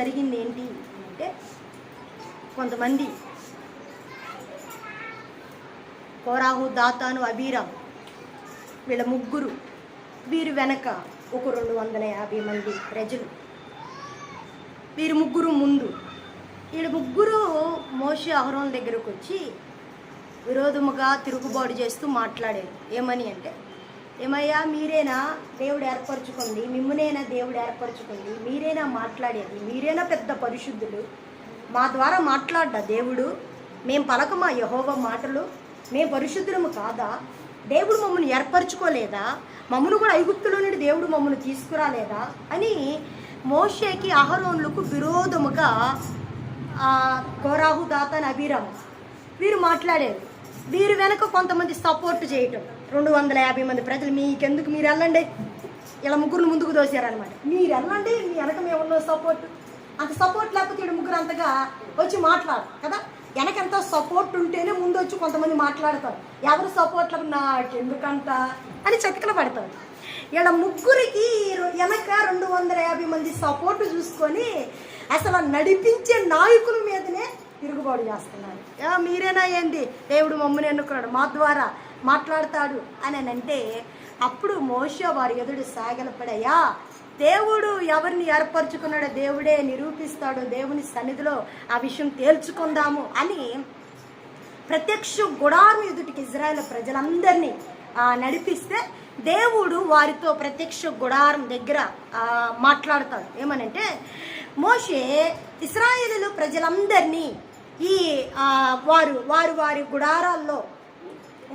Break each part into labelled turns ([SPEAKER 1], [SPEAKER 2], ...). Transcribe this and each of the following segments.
[SPEAKER 1] జరిగింది ఏంటి అంటే కొంతమంది కోరాహు దాతాను అబీరాం వీళ్ళ ముగ్గురు వీరి వెనక ఒక రెండు వందల యాభై మంది ప్రజలు. వీరి ముగ్గురు ముందు వీళ్ళ ముగ్గురు మోషే అహరోన్ దగ్గరకు వచ్చి విరోధముగా తిరుగుబాటు చేస్తూ మాట్లాడారు. ఏమని అంటే ఏమయ్యా మీరేనా దేవుడు ఏర్పరచుకుంది? మిమ్మనైనా దేవుడు ఏర్పరచుకుంది? మీరేనా మాట్లాడేది? మీరేనా పెద్ద పరిశుద్ధులు? మా ద్వారా మాట్లాడ్డా దేవుడు? మేం పలకమా యహోవ మాటలు? మేము పరిశుద్ధులము కాదా? దేవుడు మమ్మల్ని ఏర్పరచుకోలేదా? మమ్మల్ని కూడా ఐగుప్తులో నుండి దేవుడు మమ్మల్ని తీసుకురాలేదా? అని మోషేకి అహరోన్లకు విరోధముగా కోరాహు దాతాన్ అభిరామ్. వీరు మాట్లాడారు. వీరు వెనక కొంతమంది సపోర్ట్ చేయటం. రెండు వందల యాభై మంది ప్రజలు మీకెందుకు? మీరు వెళ్ళండి. ఇలా ముగ్గురు ముందుకు దోశారనమాట మీరు వెళ్ళండి మీ వెనక మేము ఉన్న సపోర్ట్ అంత సపోర్ట్ లేకపోతే వీడు ముగ్గురు అంతగా వచ్చి మాట్లాడు కదా? వెనకంత సపోర్ట్ ఉంటేనే ముందు వచ్చి కొంతమంది మాట్లాడతారు. ఎవరు సపోర్ట్ నాకు ఎందుకంట అని చతికలు పడతారు. ఇలా ముగ్గురికి వెనక రెండు వందల యాభై మంది సపోర్ట్ చూసుకొని అసలు నడిపించే నాయకుల మీదనే తిరుగుబాటు చేస్తున్నారు. మీరేనా ఏంది? దేవుడు మమ్మల్ని ఎన్నుకున్నాడు. మా ద్వారా మాట్లాడతాడు అని అంటే అప్పుడు మోష వారి ఎదుడు సాగలపడయ్యా దేవుడు ఎవరిని ఏర్పరచుకున్నాడో దేవుడే నిరూపిస్తాడు దేవుని సన్నిధిలో ఆ విషయం తేల్చుకుందాము అని ప్రత్యక్ష గుడారం ఎదుటికి ఇజ్రాయెల్ ప్రజలందరినీ నడిపిస్తే దేవుడు వారితో ప్రత్యక్ష గుడారం దగ్గర మాట్లాడతాడు. ఏమనంటే మోషే ఇస్రాయేలు ప్రజలందరినీ ఈ వారు వారు వారి గుడారాల్లో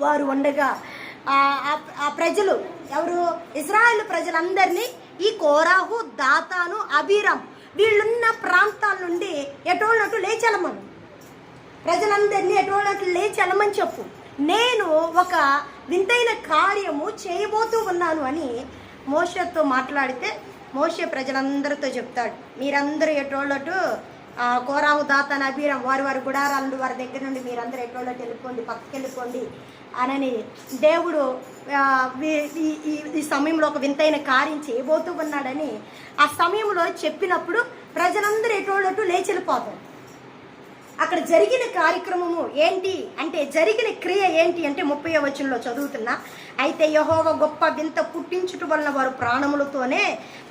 [SPEAKER 1] వారు ఉండగా ఆ ప్రజలు ఎవరు? ఇజ్రాయెల్ ప్రజలందరినీ ఈ కోరాహు దాతాను అబీరాం వీళ్ళున్న ప్రాంతాల నుండి ఎటోళ్ళట్టు లేచెలమను ప్రజలందరినీ ఎటువంటి లేచి చెప్పు. నేను ఒక వింతైన కార్యము చేయబోతూ ఉన్నాను అని మోషతో మాట్లాడితే మోషే ప్రజలందరితో చెప్తాడు. మీరందరూ ఎటోళ్ళటు కోరాహు దాతన అబీరం వారి వారి గుడారాలు వారి దగ్గర నుండి మీరందరూ ఎటోళ్ళటు వెళ్ళిపోండి పక్కకి వెళ్ళిపోండి అనని దేవుడు ఈ- ఈ ఈ సమయంలో ఒక వింతైన కార్యం చేయబోతూ ఉన్నాడని ఆ సమయంలో చెప్పినప్పుడు ప్రజలందరూ ఎటోళ్ళటు లేచి వెళ్ళిపోతారు. అక్కడ జరిగిన కార్యక్రమము ఏంటి అంటే జరిగిన క్రియ ఏంటి అంటే ముప్పై వచనంలో చదువుతున్నా అయితే యహోవ గొప్ప వింత పుట్టించుట వలన వారు ప్రాణములతోనే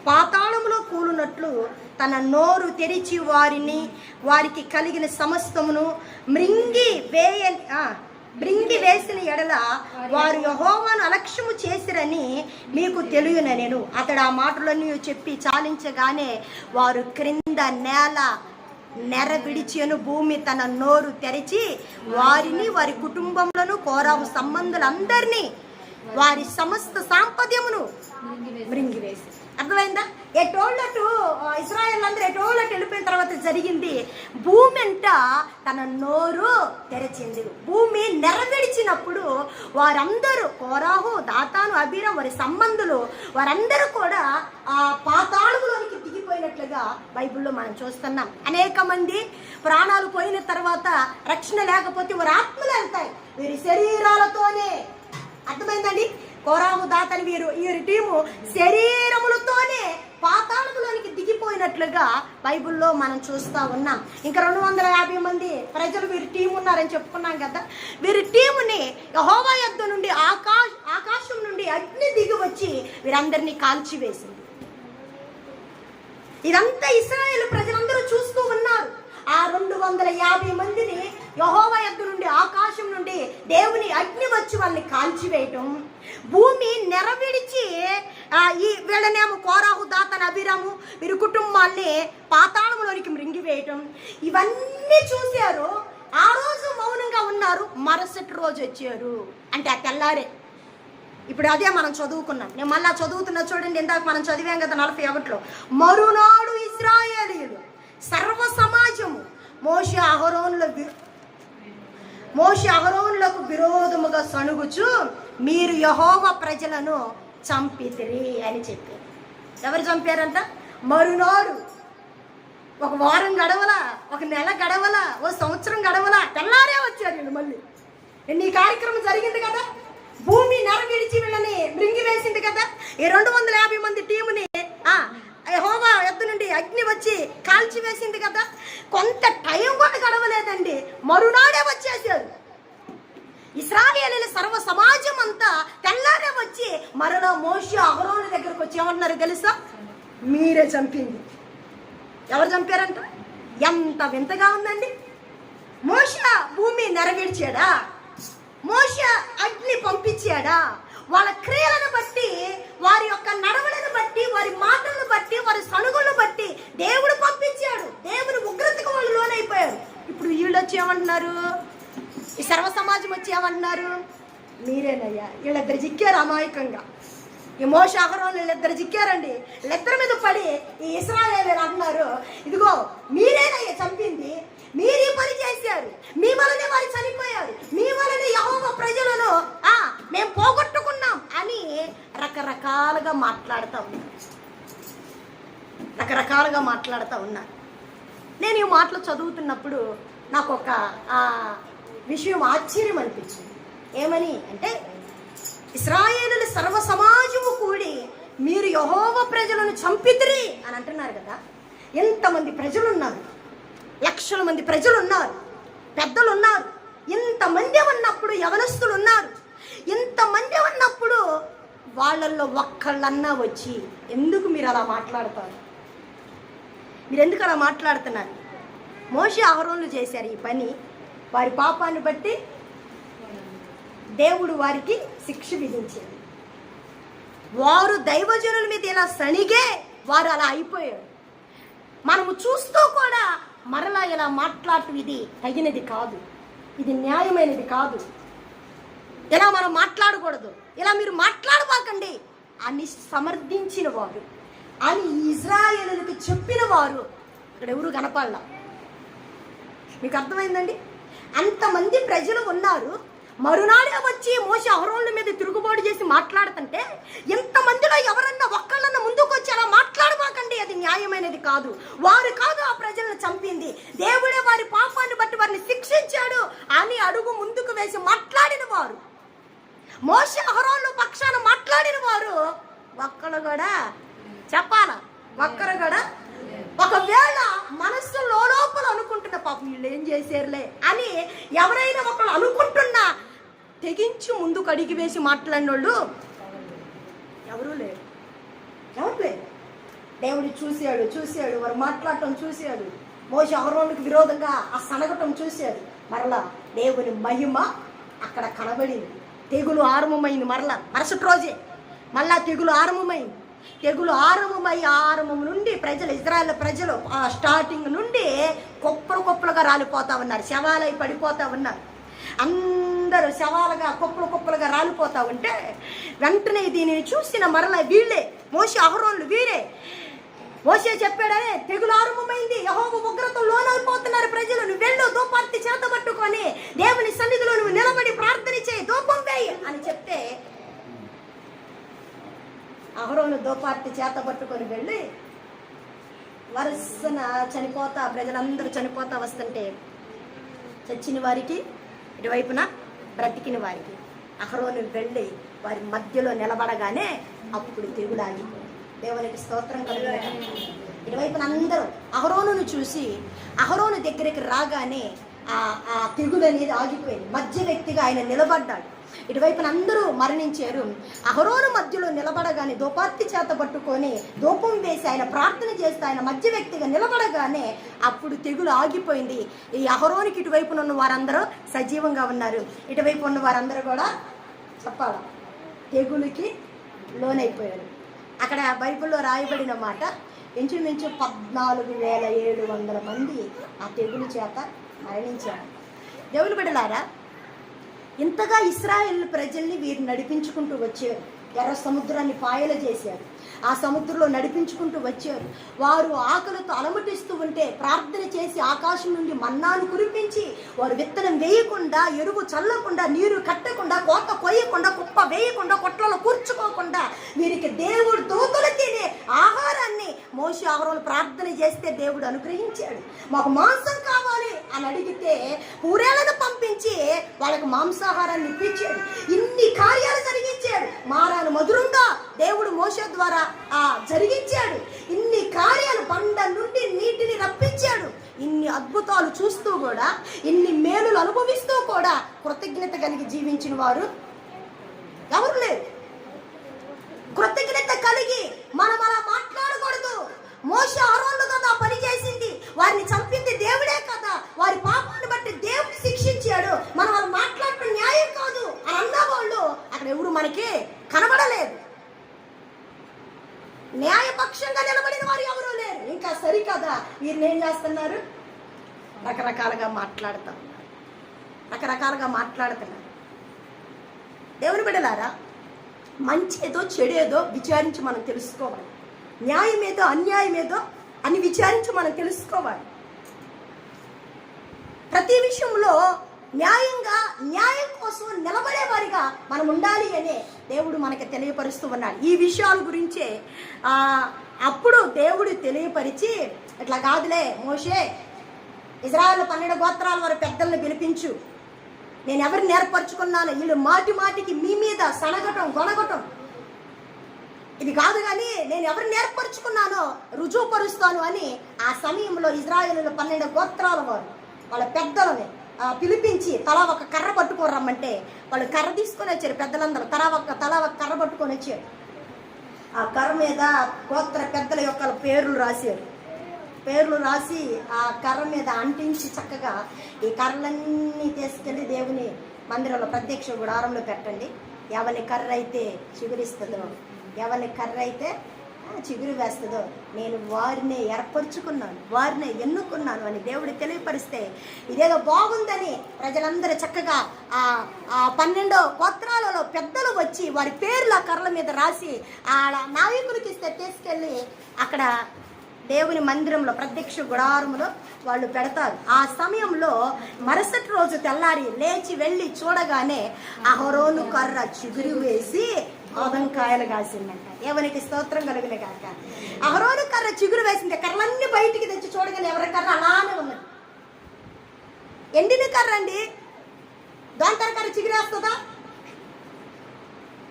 [SPEAKER 1] పాతాళములో కూలునట్లు తన నోరు తెరిచి వారిని వారికి కలిగిన సమస్తమును మృంగి వేయ బ్రింగి వేసిన ఎడల వారు యహోవాను అలక్ష్యము చేసిరని మీకు తెలియన నేను. అతడు ఆ మాటలన్నీ చెప్పి చాలించగానే వారు క్రింద నేల నెర విడిచెను భూమి తన నోరు తెరిచి వారిని వారి కుటుంబంలోను కోరావు సంబంధులందరినీ వారి సమస్త సాంపద్యమును మృంగివేసి అర్థమైందా? ఎటోళ్ళటు ఇస్రాయల్ అందరూ ఎటోళ్ళటు వెళ్ళిపోయిన తర్వాత జరిగింది. భూమి అంట తన నోరు తెరచింది. భూమి నెరవేడిచినప్పుడు వారందరూ కోరాహు దాతాను అభిరం వారి సంబంధులు వారందరూ కూడా ఆ పాతాళములోనికి దిగిపోయినట్లుగా బైబిల్లో మనం చూస్తున్నాం. అనేక మంది ప్రాణాలు పోయిన తర్వాత రక్షణ లేకపోతే వారి ఆత్మలు వెళ్తాయి. వీరి శరీరాలతోనే. అర్థమైందండి కోరాము దాతని వీరు. వీరి టీము శరీరములతోనే పాతాళములోనికి దిగిపోయినట్లుగా బైబిల్లో మనం చూస్తూ ఉన్నాం. ఇంకా రెండు వందల యాభై మంది ప్రజలు వీరి టీం ఉన్నారని చెప్పుకున్నాం కదా. వీరి టీముని యహోవా యొద్ద నుండి ఆకాశ ఆకాశం నుండి అగ్ని దిగి వచ్చి వీరందరినీ కాల్చివేసింది. ఇదంతా ఇస్రాయేల్ ప్రజలందరూ చూస్తూ ఉన్నారు. ఆ రెండు వందల యాభై మందిని యహోవ యొద్ద నుండి ఆకాశం నుండి దేవుని అగ్ని వచ్చి వాళ్ళని కాల్చివేయటం. భూమి నెరవిడిచి ఈ వీళ్ళనేమో కోరాహు దాతన అభిరాము వీరి కుటుంబాల్ని పాతాళంలోనికి మృంగివేయటం. ఇవన్నీ చూశారు. ఆ రోజు మౌనంగా ఉన్నారు. మరుసటి రోజు వచ్చారు. అంటే ఆ తెల్లారే. ఇప్పుడు అదే మనం చదువుకున్నాం. నేను మళ్ళీ చదువుతున్నా చూడండి ఇందాక మనం చదివాం కదా నలభై ఒకటిలో. మరునాడు ఇస్రాయేలీలు సర్వ సమాజము మోషి అహరోన్ల మోషి అహరోన్లకు విరోధముగా సణుగుచు మీరు యహోవ ప్రజలను చంపితిరి అని చెప్పారు ఎవరు చంపారంట? మరునాడు. ఒక వారం గడవలా ఒక నెల గడవలా ఓ సంవత్సరం గడవలా తెల్లారే వచ్చారు వీళ్ళు మళ్ళీ. నీ కార్యక్రమం జరిగింది కదా? భూమి నెర విడిచి వీళ్ళని మృంగి వేసింది కదా? ఈ రెండు వందల యాభై మంది టీముని ఆ, అగ్ని వచ్చి కాల్చి వేసింది కదా. కొంత టైం కూడా గడవలేదండి. మరునాడే వచ్చేసారు ఇస్రాయేలీల సర్వ సమాజం అంతా తెల్లారే వచ్చి మరణ మోషి అహరోని దగ్గరకు వచ్చి ఏమంటున్నారు తెలుసా? మీరే చంపింది. ఎవరు చంపారంట? ఎంత వింతగా ఉందండి. మోష భూమి నెరవేర్చాడా? మోష అగ్ని పంపించాడా? వాళ్ళ క్రియలను బట్టి వారి యొక్క నడవలను బట్టి వారి మాటలను బట్టి వారి సనుగులను బట్టి దేవుడు పంపించాడు. దేవుని ఉగ్రతకు వాళ్ళు లోనైపోయారు. ఇప్పుడు వీళ్ళు వచ్చి ఏమంటున్నారు? ఈ సర్వ సమాజం వచ్చి ఏమంటున్నారు? మీరేనయ్యా వీళ్ళిద్దరు చిక్కారు అమాయకంగా. ఈ మోష అహరోన్ వీళ్ళిద్దరు చిక్కారండి. వీళ్ళిద్దరి మీద పడి ఈ ఇస్రాయేల్ అంటున్నారు ఇదిగో మీరేనయ్యా చంపింది మీరు ఈ పని చేశారు. మాట్లాడుతూ ఉన్నారు రకరకాలుగా మాట్లాడుతూ ఉన్నారు నేను ఈ మాటలు చదువుతున్నప్పుడు నాకు ఒక ఆ, విషయం ఆశ్చర్యం అనిపించింది. ఏమని అంటే ఇస్రాయేలు సర్వ సమాజము కూడి మీరు యహోవ ప్రజలను చంపితిరి అని అంటున్నారు కదా. ఎంతమంది ప్రజలు ఉన్నారు లక్షల మంది ప్రజలు ఉన్నారు పెద్దలు ఉన్నారు ఇంతమంది ఉన్నప్పుడు యవనస్తులు ఉన్నారు ఇంతమంది ఉన్నప్పుడు వాళ్ళల్లో ఒక్కళ్ళన్నా వచ్చి ఎందుకు మీరు అలా మాట్లాడతారు? మీరు ఎందుకు అలా మాట్లాడుతున్నారు? మోషి అహరోన్లు చేశారు ఈ పని. వారి పాపాన్ని బట్టి దేవుడు వారికి శిక్ష విధించాడు. వారు దైవజనుల మీద ఇలా సణిగే వారు అలా అయిపోయారు. మనము చూస్తూ కూడా మరలా ఇలా మాట్లాడటం ఇది తగినది కాదు. ఇది న్యాయమైనది కాదు. ఇలా మనం మాట్లాడకూడదు. ఇలా మీరు మాట్లాడబాకండి అని సమర్థించిన వారు అని ఇజ్రాయేలులకు చెప్పిన వారు ఇక్కడ ఎవరు కనపడలా? మీకు అర్థమైందండి? అంతమంది ప్రజలు ఉన్నారు. మరునాడే వచ్చి మోస అహరోళ్ళ మీద తిరుగుబాటు చేసి మాట్లాడుతుంటే ఎంతమందిలో ఎవరన్నా ఒక్కళ్ళన్నా ముందుకు వచ్చి అలా మాట్లాడబాకండి అది న్యాయమైనది కాదు. వారు కాదు ఆ ప్రజలను చంపింది. దేవుడే వారి పాపాన్ని బట్టి వారిని శిక్షించాడు అని అడుగు ముందుకు వేసి మాట్లాడిన వారు. మోస అహరోళ్ళు పక్షాన మాట్లాడిన వారు ఒక్కరు కూడా చెప్పాలా? ఒక్కరు కూడా? ఒకవేళ మనస్సు లోపల అనుకుంటున్న పాపం వీళ్ళు ఏం చేశారులే అని ఎవరైనా ఒకళ్ళు అనుకుంటున్నా తెగించి ముందుకు అడిగి వేసి మాట్లాడిన వాళ్ళు ఎవరూ లేరు. ఎవరు లేరు. దేవుడు చూశాడు చూశాడు వారు మాట్లాడటం చూశాడు. మోస అహరోనికి విరోధంగా ఆ సనగటం చూశాడు. మరలా దేవుని మహిమ అక్కడ కనబడింది. తెగులు ఆరంభమైంది మరలా మరుసటి రోజే. మళ్ళా తెగులు ఆరంభమైంది. తెగులు ఆరంభమై ఆరంభం నుండి ప్రజలు ఇజ్రాయల్ ప్రజలు ఆ స్టార్టింగ్ నుండి కుప్పలు కుప్పలుగా రాలిపోతా ఉన్నారు. శవాలై పడిపోతా ఉన్నారు. అందరూ శవాలుగా కుప్పలు కుప్పలుగా రాలిపోతా ఉంటే వెంటనే దీనిని చూసిన మరల వీళ్ళే మోసి అహరోన్లు వీరే. మోసే చెప్పాడనే తెగులు ఆరంభమైంది. యహోవ ఉగ్రత లోనైపోతున్నారు ప్రజలు. నువ్వు వెళ్ళు దూపార్తి చేత పట్టుకొని దేవుని సన్నిధిలో నువ్వు నిలబడి ప్రార్థన చేయి దూపం వేయి అని చెప్తే అహరోను దోపార్తి చేత పట్టుకొని వెళ్ళి వరుసన చనిపోతా ప్రజలందరూ చనిపోతా వస్తుంటే చచ్చిన వారికి ఇటువైపున బ్రతికిన వారికి అహరోను వెళ్ళి వారి మధ్యలో నిలబడగానే అప్పుడు తెగులు దేవునికి స్తోత్రం కలిగి ఇటువైపున అందరూ అహరోను చూసి అహరోను దగ్గరికి రాగానే ఆ ఆ అనేది ఆగిపోయింది. మధ్య వ్యక్తిగా ఆయన నిలబడ్డాడు. ఇటువైపున అందరూ మరణించారు. అహరోను మధ్యలో నిలబడగానే దోపార్తి చేత పట్టుకొని దూపం వేసి ఆయన ప్రార్థన చేస్తే ఆయన మధ్య వ్యక్తిగా నిలబడగానే అప్పుడు తెగులు ఆగిపోయింది. ఈ అహరోనికి ఇటువైపున ఉన్న వారందరూ సజీవంగా ఉన్నారు. ఇటువైపు ఉన్న వారందరూ కూడా చెప్పాలి? తెగులుకి లోనైపోయారు. అక్కడ బైబిల్లో రాయబడిన మాట ఇంచుమించు పద్నాలుగు వేల ఏడు వందల మంది ఆ తెగులు చేత మరణించారు. దేవుని బిడ్డలారా ఇంతగా ఇస్రాయేల్ ప్రజల్ని వీరు నడిపించుకుంటూ వచ్చారు. ఎర్ర సముద్రాన్ని పాయలు చేశారు. ఆ సముద్రంలో నడిపించుకుంటూ వచ్చారు. వారు ఆకలితో అలమటిస్తూ ఉంటే ప్రార్థన చేసి ఆకాశం నుండి మన్నాను కురిపించి వారు విత్తనం వేయకుండా ఎరువు చల్లకుండా నీరు కట్టకుండా కోత కొయ్యకుండా కుప్ప వేయకుండా కొట్లలో కూర్చుకోకుండా వీరికి దేవుడు దూతలు తినే ఆహారాన్ని మోసి ఆహారం ప్రార్థన చేస్తే దేవుడు అనుగ్రహించాడు. మాకు మాంసం కావాలి అని అడిగితే పూరేలను పంపించి వాళ్ళకి మాంసాహారాన్ని ఇప్పించాడు. ఇన్ని కార్యాలు జరిగించాడు. మారాను మధురంగా దేవుడు మోస ద్వారా ఆ జరిగించాడు. ఇన్ని కార్యాలు బండ నుండి నీటిని రప్పించాడు. ఇన్ని అద్భుతాలు చూస్తూ కూడా ఇన్ని మేలులు అనుభవిస్తూ కూడా కృతజ్ఞత కలిగి జీవించిన వారు ఎవరు లేరు కృతజ్ఞత కలిగి మనం అలా మాట్లాడకూడదు మోస ఆరోళ్ళు కదా ఆ పని చేసింది వారిని చంపింది దేవుడే కదా వారి పాపాన్ని బట్టి దేవుడు శిక్షించాడు మనం వాళ్ళు మాట్లాడటం న్యాయం కాదు అని అన్న వాళ్ళు అక్కడ ఎవరు మనకి కనబడలేదు న్యాయపక్షంగా నిలబడిన వారు ఎవరు లేరు ఇంకా సరికదా వీరిని ఏం చేస్తున్నారు రకరకాలుగా మాట్లాడుతాం రకరకాలుగా మాట్లాడుతున్నారు దేవుని బిడ్డలారా మంచి ఏదో చెడు ఏదో విచారించి మనం తెలుసుకోవాలి. న్యాయం ఏదో అన్యాయం ఏదో అని విచారించి మనం తెలుసుకోవాలి. ప్రతి విషయంలో న్యాయంగా న్యాయం కోసం నిలబడేవారిగా మనం ఉండాలి అనే దేవుడు మనకి తెలియపరుస్తూ ఉన్నాడు. ఈ విషయాల గురించే అప్పుడు దేవుడు తెలియపరిచి ఇట్లా కాదులే మోషే ఇజ్రాయల్ పన్నెండు గోత్రాల వారి పెద్దల్ని పిలిపించు. నేను ఎవరిని ఏర్పరచుకున్నాను వీళ్ళు మాటి మాటికి మీ మీద సనగటం గొనగటం ఇది కాదు కానీ నేను ఎవరిని ఏర్పరచుకున్నానో రుజువుపరుస్తాను అని ఆ సమయంలో ఇజ్రాయేలు పన్నెండు గోత్రాల వారు వాళ్ళ పెద్దలని పిలిపించి తలా ఒక కర్ర పట్టుకొని రమ్మంటే వాళ్ళు కర్ర తీసుకొని వచ్చారు పెద్దలందరూ. తలా ఒక తలా ఒక కర్ర పట్టుకొని వచ్చారు. ఆ కర్ర మీద గోత్ర పెద్దల యొక్క పేర్లు రాశారు. పేర్లు రాసి ఆ కర్ర మీద అంటించి చక్కగా ఈ కర్రలన్నీ తీసుకెళ్ళి దేవుని మందిరంలో ప్రత్యక్ష గుడారంలో పెట్టండి. ఎవరి కర్ర అయితే చిగురిస్తుందో ఎవరి కర్ర అయితే చిగురు వేస్తుందో నేను వారిని ఏర్పరచుకున్నాను వారిని ఎన్నుకున్నాను అని దేవుడు తెలియపరిస్తే ఇదేదో బాగుందని ప్రజలందరూ చక్కగా ఆ పన్నెండు పన్నెండో గోత్రాలలో పెద్దలు వచ్చి వారి పేర్లు ఆ కర్రల మీద రాసి ఆ నాయకులకి ఇస్తే తీసుకెళ్ళి అక్కడ దేవుని మందిరంలో ప్రత్యక్ష గుడారములో వాళ్ళు పెడతారు. ఆ సమయంలో మరుసటి రోజు తెల్లారి లేచి వెళ్ళి చూడగానే అహరోను కర్ర చిగురు వేసి ఆదంకాయలు కాసిందంట. ఎవరికి స్తోత్రం కలిగిన కాక అహరోను కర్ర చిగురు వేసింది. కర్రలన్నీ బయటికి తెచ్చి చూడగానే ఎవరి కర్ర అలానే ఉన్నది. ఎండిన కర్ర అండి. దాంతర కర్ర చిగురేస్తుందా?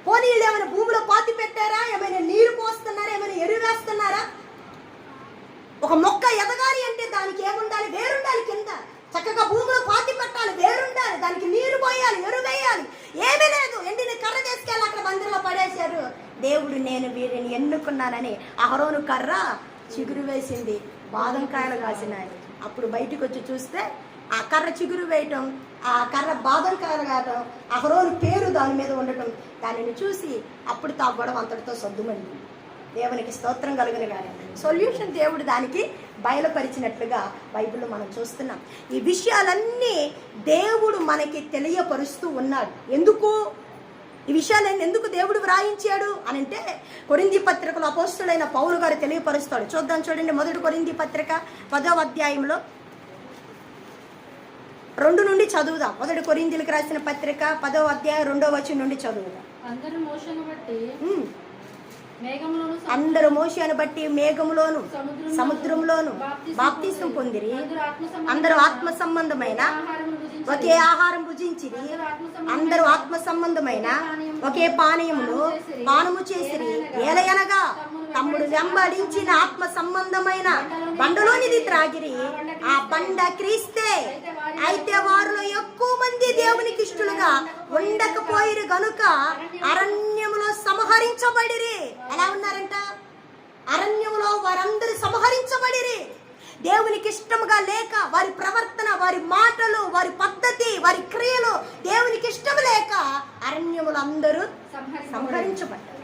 [SPEAKER 1] పోనీ వీళ్ళు ఏమైనా భూమిలో పాతి పెట్టారా? ఏమైనా నీరు పోస్తారా ఏమైనా ఎరువు వేస్తున్నారా ఒక మొక్క ఎదగాలి అంటే దానికి ఏముండాలి వేరుండాలి కింద చక్కగా భూమిలో పాతి పెట్టాలి వేరుండాలి దానికి నీరు పోయాలి ఎరువేయాలి. ఏమీ లేదు. ఎండిన కర్ర తీసుకెళ్ళి అక్కడ మందిరంలో పడేశారు. దేవుడు నేను వీరిని ఎన్నుకున్నానని అహరోను కర్ర చిగురు వేసింది. బాదం కాయలు కాసినాయి. అప్పుడు బయటకు వచ్చి చూస్తే ఆ కర్ర చిగురు వేయటం ఆ కర్ర బాదం కాయలు కాయటం అహరోను పేరు దాని మీద ఉండటం దానిని చూసి అప్పుడు తా గొడవ అంతటితో సర్దుమంది దేవునికి స్తోత్రం కలుగును కానీ సొల్యూషన్ దేవుడు దానికి బయలుపరిచినట్లుగా బైబిల్లో మనం చూస్తున్నాం. ఈ విషయాలన్నీ దేవుడు మనకి తెలియపరుస్తూ ఉన్నాడు. ఎందుకు? ఈ విషయాలన్నీ ఎందుకు దేవుడు వ్రాయించాడు? అని అంటే కొరింది పత్రికలో అపోస్తుడైన పౌలు గారు తెలియపరుస్తాడు. చూద్దాం చూడండి మొదటి కొరింది పత్రిక పదవ అధ్యాయంలో రెండు నుండి చదువుదాం. మొదటి కొరిందీలకు రాసిన పత్రిక పదవ అధ్యాయం రెండవ వచ్చి నుండి చదువుదాం.
[SPEAKER 2] అందరూ మోషను బట్టి
[SPEAKER 1] అందరు మోషను బట్టి మేఘములోను
[SPEAKER 2] సముద్రంలోను బాప్తిసం
[SPEAKER 1] పొందిరి.
[SPEAKER 2] అందరూ ఆత్మ సంబంధమైన
[SPEAKER 1] ఒకే ఆహారం భుజించి
[SPEAKER 2] అందరూ ఆత్మ సంబంధమైన
[SPEAKER 1] అందరూ ఆత్మ సంబంధమైన ఒకే పానీయమును పానము చేసిరి. ఏలయనగా తమ్ముడు వెంబడించిన ఆత్మ సంబంధమైన బండలోనిది త్రాగిరి. ఆ బండ క్రీస్తే. అయితే వారిలో ఎక్కువ మంది దేవునికి ఇష్టలుగా ఉండకపోయిరు గనుక అరణ్యములో సంహరించబడిరి. ఎలా ఉన్నారంట? అరణ్యములో వారందరూ సంహరించబడిరి. దేవునికి ఇష్టముగా లేక వారి ప్రవర్తన వారి మాటలు వారి పద్ధతి వారి క్రియలు దేవునికి ఇష్టం లేక అరణ్యములు అందరూ సంహరించబడ్డారు.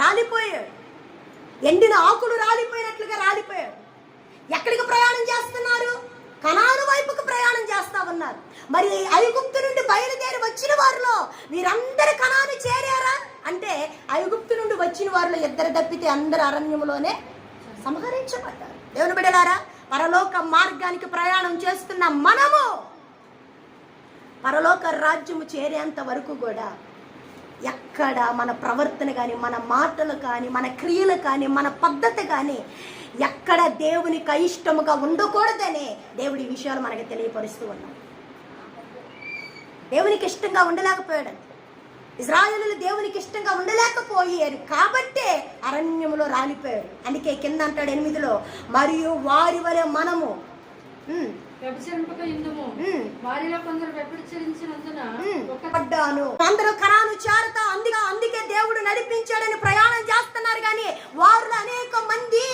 [SPEAKER 1] రాలిపోయాడు ఎండిన ఆకులు రాలిపోయినట్లుగా రాలిపోయాడు ఎక్కడికి ప్రయాణం చేస్తున్నారు? కనాను వైపుకు ప్రయాణం చేస్తా ఉన్నారు. మరి ఐగుప్తు నుండి బయలుదేరి వచ్చిన వారిలో వీరందరు కనాను చేరారా? అంటే ఐగుప్తు నుండి వచ్చిన వారిలో ఇద్దరు తప్పితే అందరు అరణ్యంలోనే సంహరించబడ్డారు. దేవుని బిడలారా పరలోక మార్గానికి ప్రయాణం చేస్తున్న మనము పరలోక రాజ్యము చేరేంత వరకు కూడా ఎక్కడ మన ప్రవర్తన కానీ మన మాటలు కానీ మన క్రియలు కానీ మన పద్ధతి కానీ ఎక్కడ దేవునికి అయిష్టముగా ఉండకూడదనే దేవుడి విషయాలు మనకి తెలియపరుస్తూ ఉన్నాం. దేవునికి ఇష్టంగా ఉండలేకపోయాడు ఇజ్రాయేలు దేవునికి ఇష్టంగా ఉండలేకపోయారు. కాబట్టే అరణ్యములో రాలిపోయారు. అందుకే కింద అంటాడు ఎనిమిదిలో మరియు వారి వలె మనము పడ్డాను. అందరూ కరాను చేరతా అందుకే అందుకే దేవుడు నడిపించాడని ప్రయాణం చేస్తున్నారు కానీ వారిలో అనేక మంది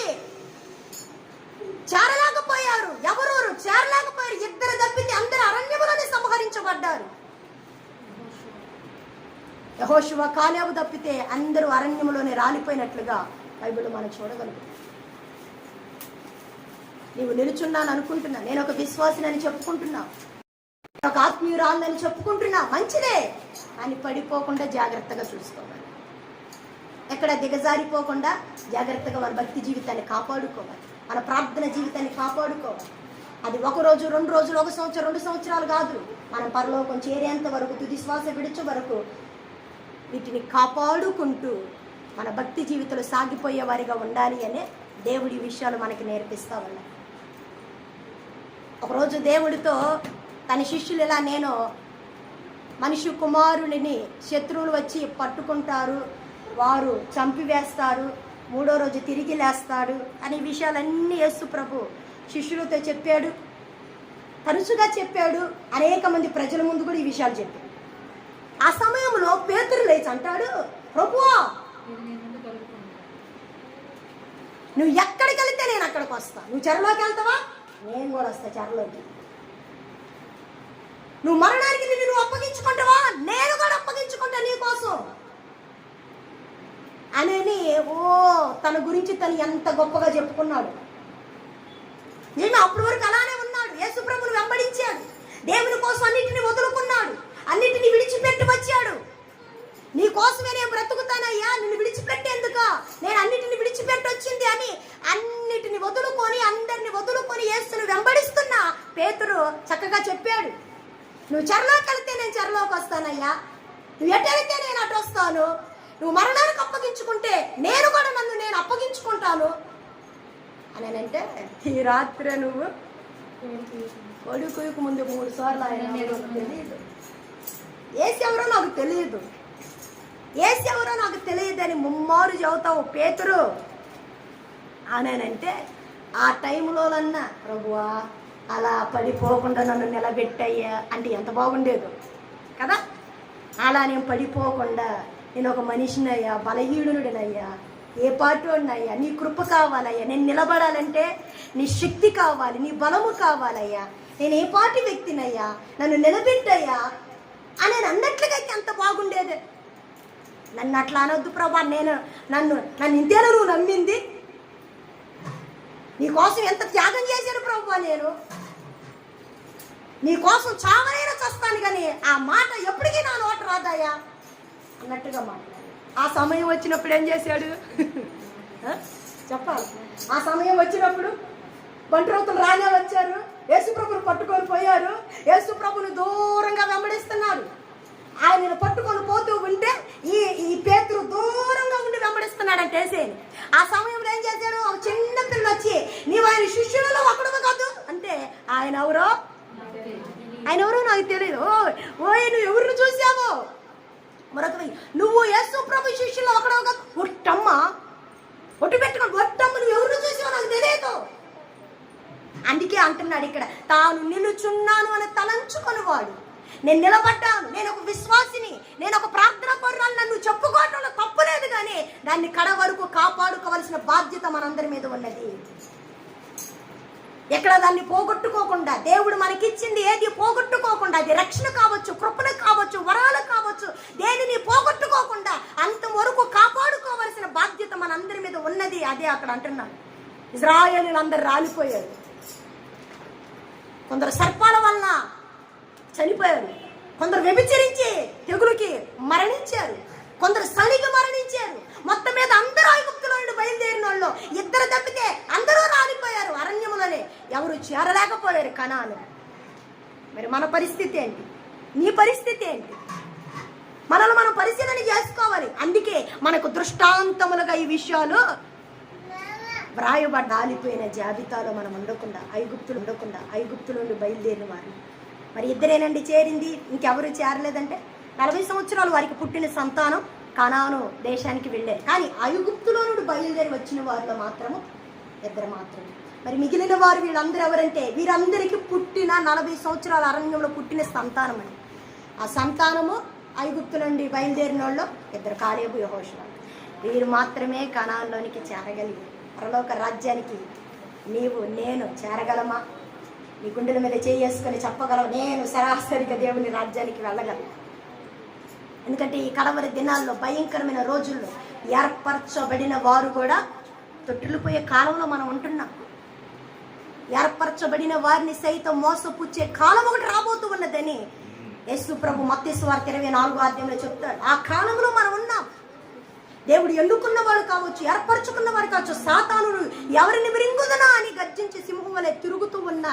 [SPEAKER 1] చేరలేకపోయారు. ఎవరు చేరలేకపోయారు. ఇద్దరు తప్పింది అందరూ అరణ్యములోనే సంహరించబడ్డారు. యహోశివ కాలేవు తప్పితే అందరూ అరణ్యంలోనే రాలిపోయినట్లుగా బైబిల్ మనం చూడగలుగుతాం నీవు నిలుచున్నాను అనుకుంటున్నా. నేను ఒక విశ్వాసినని చెప్పుకుంటున్నా. ఒక ఆత్మీయురాలని చెప్పుకుంటున్నా. మంచిదే. అని పడిపోకుండా జాగ్రత్తగా చూసుకోవాలి. ఎక్కడ దిగజారిపోకుండా జాగ్రత్తగా మన భక్తి జీవితాన్ని కాపాడుకోవాలి. మన ప్రార్థన జీవితాన్ని కాపాడుకోవాలి. అది ఒక రోజు రెండు రోజులు ఒక సంవత్సరం రెండు సంవత్సరాలు కాదు. మనం పరలోకం చేరేంత వరకు తుది శ్వాస విడిచే వరకు వీటిని కాపాడుకుంటూ మన భక్తి జీవితంలో సాగిపోయే వారిగా ఉండాలి అనే దేవుడి విషయాలు మనకి నేర్పిస్తా ఉన్నాయి ఒకరోజు దేవుడితో తన శిష్యులు ఇలా నేను మనిషి కుమారుడిని శత్రువులు వచ్చి పట్టుకుంటారు వారు చంపివేస్తారు మూడో రోజు తిరిగి లేస్తాడు అనే విషయాలన్నీ యేసు ప్రభు శిష్యులతో చెప్పాడు. తరచుగా చెప్పాడు. అనేక మంది ప్రజల ముందు కూడా ఈ విషయాలు చెప్పాడు. ఆ సమయంలో పేతురు లేచి అంటాడు ప్రభువా నువ్వు ఎక్కడికి వెళితే నేను అక్కడికి వస్తా. నువ్వు చెరలోకి వెళ్తావా? నేను కూడా వస్తా చెరలోకి. నువ్వు మరణానికి నిన్ను నువ్వు అప్పగించుకుంటావా? నేను కూడా అప్పగించుకుంటా నీకోసం కోసం. ఓ తన గురించి తను ఎంత గొప్పగా చెప్పుకున్నాడు. నేను అప్పటి వరకు అలానే ఉన్నాడు. యేసుప్రభుని వెంబడించాడు. దేవుని కోసం అన్నిటిని వదులుకున్నాడు. అన్నిటిని విడిచిపెట్టి వచ్చాడు. నీ కోసమే నేను బ్రతుకుతానయ్యా నిన్ను విడిచిపెట్టేందుక నేను అన్నిటిని విడిచిపెట్టి వచ్చింది అని అన్నిటిని వదులుకొని అందరిని వదులుకొని యేసును వెంబడిస్తున్నా పేతురు చక్కగా చెప్పాడు. నువ్వు చెరలోకి వెళ్తే నేను చెరలోకి వస్తానయ్యా. నువ్వు ఎటు వెళ్తే నేను అటు వస్తాను? నువ్వు మరణానికి అప్పగించుకుంటే నేను కూడా నన్ను నేను అప్పగించుకుంటాను. అని అంటే ఈ రాత్రి నువ్వు కొడుకుకు ముందు మూడు సార్లు ఆయన ఏసి ఎవరో నాకు తెలియదు. ఏసి ఎవరో నాకు తెలియదు అని ముమ్మారు చదువుతావు పేతురు. అనంటే ఆ టైంలోనన్నా ప్రభువా అలా పడిపోకుండా నన్ను నిలబెట్టయ్యా అంటే ఎంత బాగుండేదో. కదా? అలా నేను పడిపోకుండా నేను ఒక మనిషినయ్యా బలహీనుడినయ్యా ఏ పాటోడినయ్యా నీ కృప కావాలయ్యా నేను నిలబడాలంటే నీ శక్తి కావాలి నీ బలము కావాలయ్యా నేను ఏ పాటి వ్యక్తినయ్యా నన్ను నిలబెట్టయ్యా అని నేను అన్నట్లుగా ఎంత బాగుండేది. నన్ను అట్లా అనొద్దు ప్రభా నేను నన్ను నన్ను ఇంతేనా నువ్వు నమ్మింది? నీకోసం ఎంత త్యాగం చేశాను ప్రభా నేను. నీకోసం చావనైనా చస్తాను కానీ ఆ మాట ఎప్పటికీ నా నోట రాదాయా అన్నట్టుగా మాట్లాడు ఆ సమయం వచ్చినప్పుడు ఏం చేశాడు? చెప్పాలి. ఆ సమయం వచ్చినప్పుడు బంట్రౌతులు రానే వచ్చారు. యేసుప్రభుని పట్టుకొని పోయారు. యేసుప్రభుని దూరంగా వెంబడిస్తున్నారు. ఆయనను పట్టుకొని పోతూ ఉంటే ఈ ఈ పేతురు దూరంగా ఉండి వెంబడిస్తున్నాడంటే వేసేది ఆ సమయంలో ఏం చేశాడు ఒక చిన్న పిల్ల వచ్చి నీవు ఆయన శిష్యులలో ఒకడు కాదు. అంటే ఆయన ఎవరో? ఆయన ఎవరో నాకు తెలియదు ఓ ఓయ్ నువ్వు ఎవరిని చూసావో? మరొక నువ్వు యేసు ప్రభు శిష్యులు ఒకడో కాదు. ఒట్టమ్మ ఒట్టు పెట్టుకో ఒట్టమ్మ నువ్వు ఎవరిని చూసావో నాకు తెలియదు అందుకే అంటున్నాడు ఇక్కడ తాను నిలుచున్నాను అని తలంచుకొని వాడు నేను నిలబడ్డాను నేను ఒక విశ్వాసిని నేను ఒక ప్రార్థన పరురాలు నన్ను చెప్పుకోవటంలో తప్పులేదు కానీ దాన్ని కడ వరకు కాపాడుకోవలసిన బాధ్యత మనందరి మీద ఉన్నది. ఎక్కడ దాన్ని పోగొట్టుకోకుండా దేవుడు మనకిచ్చింది ఏది పోగొట్టుకోకుండా అది రక్షణ కావచ్చు కృపణ కావచ్చు వరాలు కావచ్చు దేనిని పోగొట్టుకోకుండా అంత వరకు కాపాడుకోవలసిన బాధ్యత మనందరి మీద ఉన్నది అదే అక్కడ అంటున్నాను ఇజ్రాయేలీలు అందరు రాలిపోయారు. కొందరు సర్పాల వలన చనిపోయారు. కొందరు వ్యభిచరించి తెగులకి మరణించారు. కొందరు సలిగి మరణించారు. మొత్తం మీద అందరూ ఐగుప్తులో నుండి బయలుదేరిన వాళ్ళు ఇద్దరు తప్పితే అందరూ రాలిపోయారు. అరణ్యములోనే ఎవరు చేరలేకపోయారు కణాలు. మరి మన పరిస్థితి ఏంటి? నీ పరిస్థితి ఏంటి? మనల్ని మనం పరిశీలన చేసుకోవాలి. అందుకే మనకు దృష్టాంతములుగా ఈ విషయాలు వ్రాయబడ్డ ఆలిపోయిన జాబితాలో మనం ఉండకుండా ఐగుప్తులు ఉండకుండా ఐగుప్తుల నుండి బయలుదేరిన వారు మరి ఇద్దరేనండి చేరింది? ఇంకెవరు చేరలేదంటే? నలభై సంవత్సరాలు వారికి పుట్టిన సంతానం కనాను దేశానికి వెళ్ళారు కానీ ఐగుప్తులో నుండి బయలుదేరి వచ్చిన వారిలో మాత్రము ఇద్దరు మాత్రమే. మరి మిగిలిన వారు వీళ్ళందరూ ఎవరంటే వీరందరికీ పుట్టిన నలభై సంవత్సరాల అరణ్యంలో పుట్టిన సంతానం అని ఆ సంతానము ఐగుప్తు నుండి బయలుదేరిన వాళ్ళు ఇద్దరు కాలేబు యహోషులు వీరు మాత్రమే కణాల్లోనికి చేరగలిగారు. పరలోక రాజ్యానికి నీవు నేను చేరగలమా? నీ గుండెల మీద చేసుకొని చెప్పగలవు నేను సరాసరిగా దేవుని రాజ్యానికి వెళ్ళగలను. ఎందుకంటే ఈ కడవరి దినాల్లో భయంకరమైన రోజుల్లో ఏర్పరచబడిన వారు కూడా తొట్టిల్లిపోయే కాలంలో మనం ఉంటున్నాం. ఏర్పరచబడిన వారిని సైతం మోసపుచ్చే కాలం ఒకటి రాబోతూ ఉన్నదని యేసు ప్రభు మత్తేశ్వార్త ఇరవై నాలుగో అధ్యాయంలో చెప్తాడు. ఆ కాలంలో మనం ఉన్నాం. దేవుడు ఎన్నుకున్న వాడు కావచ్చు ఏర్పరచుకున్న వాడు కావచ్చు సాతానుడు ఎవరిని విరింగుదనా అని గర్జించి సింహం వలె తిరుగుతూ ఉన్న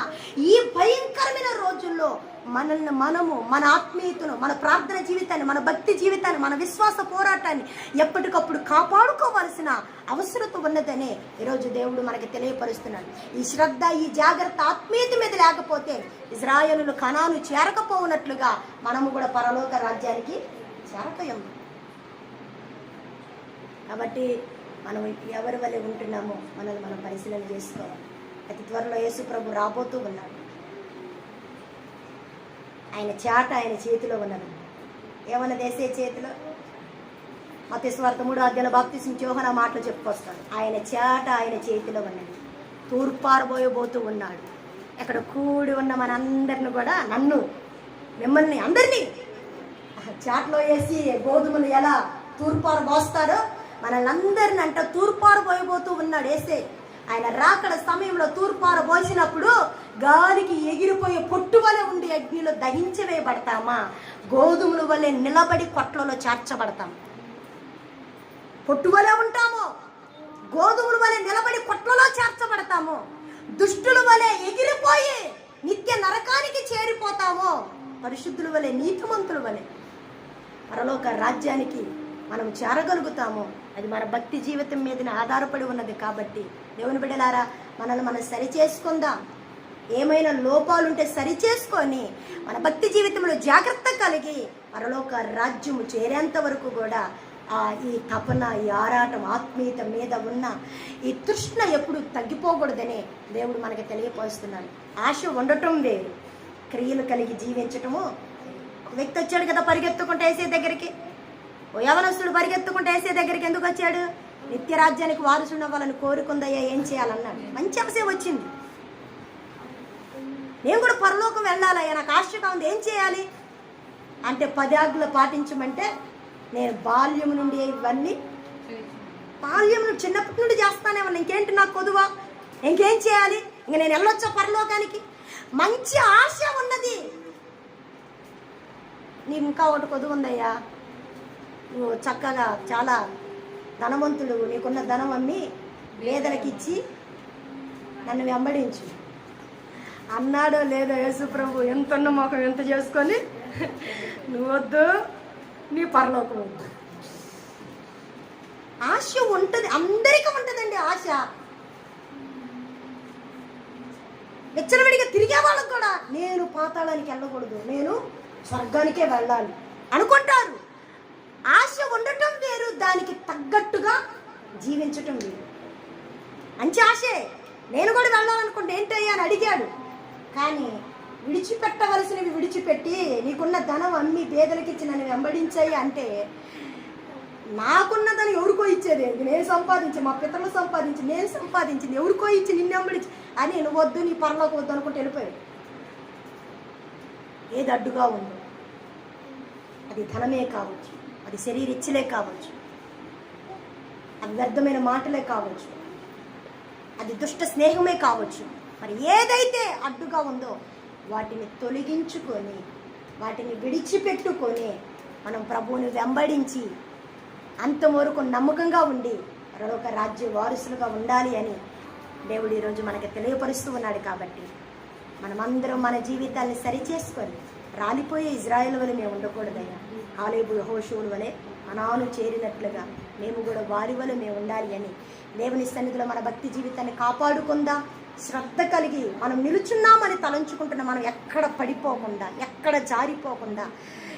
[SPEAKER 1] ఈ భయంకరమైన రోజుల్లో మనల్ని మనము మన ఆత్మీయతను మన ప్రార్థన జీవితాన్ని మన భక్తి జీవితాన్ని మన విశ్వాస పోరాటాన్ని ఎప్పటికప్పుడు కాపాడుకోవాల్సిన అవసరత ఉన్నదని ఈరోజు దేవుడు మనకి తెలియపరుస్తున్నాడు. ఈ శ్రద్ధ ఈ జాగ్రత్త ఆత్మీయత మీద లేకపోతే ఇజ్రాయలు కణాను చేరకపోవునట్లుగా మనము కూడా పరలోక రాజ్యానికి చేరకయము కాబట్టి మనం ఎవరి వల్ల ఉంటున్నామో మనల్ని మనం పరిశీలన చేసుకోవాలి. అతి త్వరలో యేసుప్రభు రాబోతూ ఉన్నాడు. ఆయన చాట ఆయన చేతిలో ఉన్నది. ఏమన్నా దేశే చేతిలో? మతేశ్వార్త మూడో అధ్యాయుల బాప్తిసం చోహన మాటలు చెప్పుకొస్తాడు. ఆయన చాట ఆయన చేతిలో ఉన్నది. తూర్పారబోయబోతూ ఉన్నాడు. అక్కడ కూడి ఉన్న మనందరిని కూడా నన్ను మిమ్మల్ని అందరినీ చాట్లో వేసి గోధుమలు ఎలా తూర్పారు పోస్తారో మనల్ని అందరిని అంట తూర్పారబోయబోతూ ఉన్నాడు ఏసే. ఆయన రాకడ సమయంలో తూర్పారబోసినప్పుడు గాలికి ఎగిరిపోయే పొట్టు వలె ఉండి అగ్నిలో దహించి వేయబడతామా? గోధుమల వలె నిలబడి కొట్లలో చేర్చబడతాం. పొట్టు వలె ఉంటాము. గోధుమల వలె నిలబడి కొట్లలో చేర్చబడతాము. దుష్టుల వలె ఎగిరిపోయి నిత్య నరకానికి చేరిపోతాము. పరిశుద్ధుల వలె నీతిమంతుల వలె పరలోక రాజ్యానికి మనం చేరగలుగుతాము. అది మన భక్తి జీవితం మీద ఆధారపడి ఉన్నది కాబట్టి దేవుని బిడ్డలారా మనల్ని మనం సరి చేసుకుందాం ఏమైనా లోపాలుంటే సరి చేసుకొని మన భక్తి జీవితంలో జాగ్రత్త కలిగి మరలోక రాజ్యము చేరేంత వరకు కూడా ఆ ఈ తపన ఈ ఆరాటం ఆత్మీయత మీద ఉన్న ఈ తృష్ణ ఎప్పుడు తగ్గిపోకూడదని దేవుడు మనకి తెలియపరుస్తున్నాడు. ఆశ ఉండటం వేరు. క్రియలు కలిగి జీవించటము వ్యక్తి వచ్చాడు కదా పరిగెత్తుకుంటే వేసే దగ్గరికి. ఓ యవనస్తుడు పరిగెత్తుకుంటే ఏసే దగ్గరికి ఎందుకు వచ్చాడు? నిత్య రాజ్యానికి వాళ్ళని కోరుకుందయ్యా ఏం చేయాలన్నాడు. మంచి అంశం వచ్చింది. నేను కూడా పరలోకం వెళ్ళాలయ్యా నాకు ఆశగా ఉంది ఏం చేయాలి? అంటే పది పాటించమంటే నేను బాల్యం నుండి ఇవన్నీ బాల్యం నుండి చిన్నప్పటి నుండి చేస్తానే ఉన్నా. ఇంకేంటి నాకు కొదువా? ఇంకేం చేయాలి? ఇంక నేను వెళ్ళొచ్చా పరలోకానికి? మంచి ఆశ ఉన్నది. నీకు ఇంకా ఒకటి కొదువు ఉందయ్యా. చక్కగా చాలా ధనవంతుడు. నీకున్న ధనం అమ్మి పేదలకు నన్ను వెంబడించు. అన్నాడో లేదో యేసు ప్రభు ఎంత ఉన్న మొఖం ఎంత చేసుకొని నువ్వద్దు నీ పరలోకం వద్దు. ఆశ ఉంటుంది అందరికీ ఉంటుందండి ఆశ. విచ్చలవిడిగా తిరిగే వాళ్ళకు కూడా నేను పాతాళానికి వెళ్ళకూడదు. నేను స్వర్గానికే వెళ్ళాలి అనుకుంటారు. ఆశ ఉండటం వేరు దానికి తగ్గట్టుగా జీవించటం వేరు. మంచి ఆశే. నేను కూడా వెళ్ళాలనుకుంటే ఏంటయ్యా అని అడిగాడు. కానీ విడిచిపెట్టవలసినవి విడిచిపెట్టి నీకున్న ధనం అమ్మి పేదలకిచ్చి నన్ను వెంబడించాయి అంటే నాకున్నదని ఎవరికో ఇచ్చేది నేను సంపాదించి మా పితరులు సంపాదించి నేను సంపాదించింది ఎవరికో ఇచ్చి నిన్ను వెంబడించి అని నువ్వు వద్దు నీ పరలోకి వద్దు అనుకుంటే వెళ్ళిపోయాడు. ఏది అడ్డుగా ఉందో. అది ధనమే కావచ్చు. అది శరీరిచ్చలే కావచ్చు. అది వ్యర్థమైన మాటలే కావచ్చు. అది దుష్ట స్నేహమే కావచ్చు. మరి ఏదైతే అడ్డుగా ఉందో వాటిని తొలగించుకొని వాటిని విడిచిపెట్టుకొని మనం ప్రభువుని వెంబడించి అంతవరకు నమ్మకంగా ఉండి మరొక రాజ్య వారసులుగా ఉండాలి అని దేవుడు ఈరోజు మనకి తెలియపరుస్తూ ఉన్నాడు కాబట్టి మనమందరం మన జీవితాన్ని సరిచేసుకొని రాలిపోయే ఇజ్రాయెల్ వలె మేము ఉండకూడదయ్యా. కాలేబు యహోషువుల వలె అనాను చేరినట్లుగా మేము కూడా వారి వలె మేము ఉండాలి అని దేవుని సన్నిధిలో మన భక్తి జీవితాన్ని కాపాడుకుందా? శ్రద్ధ కలిగి మనం నిలుచున్నామని తలంచుకుంటున్న మనం ఎక్కడ పడిపోకుండా ఎక్కడ జారిపోకుండా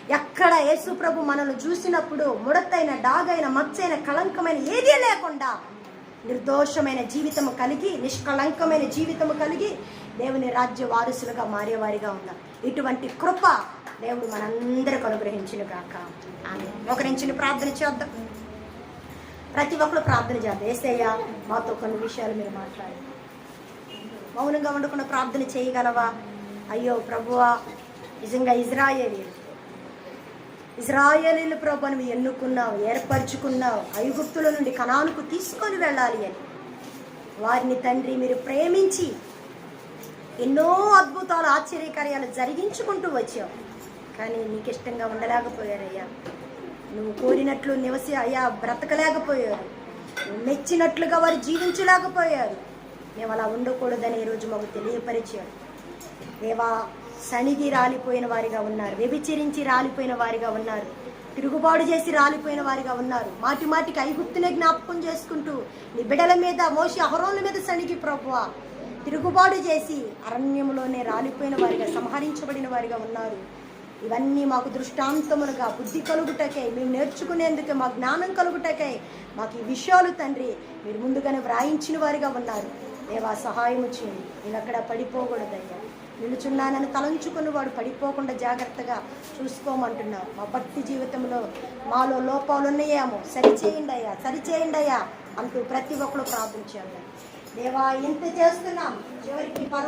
[SPEAKER 1] ఎక్కడ యేసుప్రభు మనల్ని చూసినప్పుడు ముడతైన డాగైన మచ్చైన కళంకమైన ఏదీ లేకుండా నిర్దోషమైన జీవితము కలిగి నిష్కళంకమైన జీవితము కలిగి దేవుని రాజ్య వారసులుగా మారేవారిగా ఉన్నాం ఇటువంటి కృప దేవుడు మనందరికి అనుగ్రహించును కాక ఆమె ఒకరించిన ప్రార్థన చేద్దాం. ప్రతి ఒక్కరు ప్రార్థన చేద్దాం. ఏసయ్య మాతో కొన్ని విషయాలు మీరు మాట్లాడి మౌనంగా ఉండకుండా ప్రార్థన చేయగలవా? అయ్యో ప్రభువా నిజంగా ఇజ్రాయేలీలు. ఇజ్రాయేలీలు ప్రభు నువ్వు ఎన్నుకున్నావు ఏర్పరచుకున్నావు ఐగుప్తుల నుండి కణానుకు తీసుకొని వెళ్ళాలి అని. వారిని తండ్రి మీరు ప్రేమించి ఎన్నో అద్భుతాలు ఆశ్చర్యకార్యాలు జరిగించుకుంటూ వచ్చావు. కానీ నీకు ఇష్టంగా ఉండలేకపోయారయ్యా. నువ్వు కోరినట్లు నివసి అయ్యా బ్రతకలేకపోయారు నువ్వు మెచ్చినట్లుగా వారు జీవించలేకపోయారు. మేము అలా ఉండకూడదని ఈరోజు మాకు తెలియపరిచారు దేవా సనిగి రాలిపోయిన వారిగా ఉన్నారు. వ్యభిచరించి రాలిపోయిన వారిగా ఉన్నారు. తిరుగుబాటు చేసి రాలిపోయిన వారిగా ఉన్నారు. మాటి మాటికి ఐగుప్తునే జ్ఞాపకం చేసుకుంటూ నీ బిడల మీద మోసి అహరోల మీద సనిగి ప్రభువా. తిరుగుబాటు చేసి అరణ్యంలోనే రాలిపోయిన వారిగా సంహరించబడిన వారిగా ఉన్నారు. ఇవన్నీ మాకు దృష్టాంతములుగా బుద్ధి కలుగుటకై మేము నేర్చుకునేందుకు మా జ్ఞానం కలుగుటకై మాకు ఈ విషయాలు తండ్రి మీరు ముందుగానే వ్రాయించిన వారిగా ఉన్నారు. దేవా సహాయము చేయండి. నేను అక్కడ పడిపోకూడదయ్యా. నిలుచున్నానని తలంచుకుని వాడు పడిపోకుండా జాగ్రత్తగా చూసుకోమంటున్నావు మా భక్తి జీవితంలో మాలో లోపాలు ఉన్నాయేమో సరిచేయండి అయ్యా సరిచేయండి అయ్యా అంటూ ప్రతి ఒక్కరు ప్రార్థించాము దేవా ఎంత చేస్తున్నాం? చివరికి పరు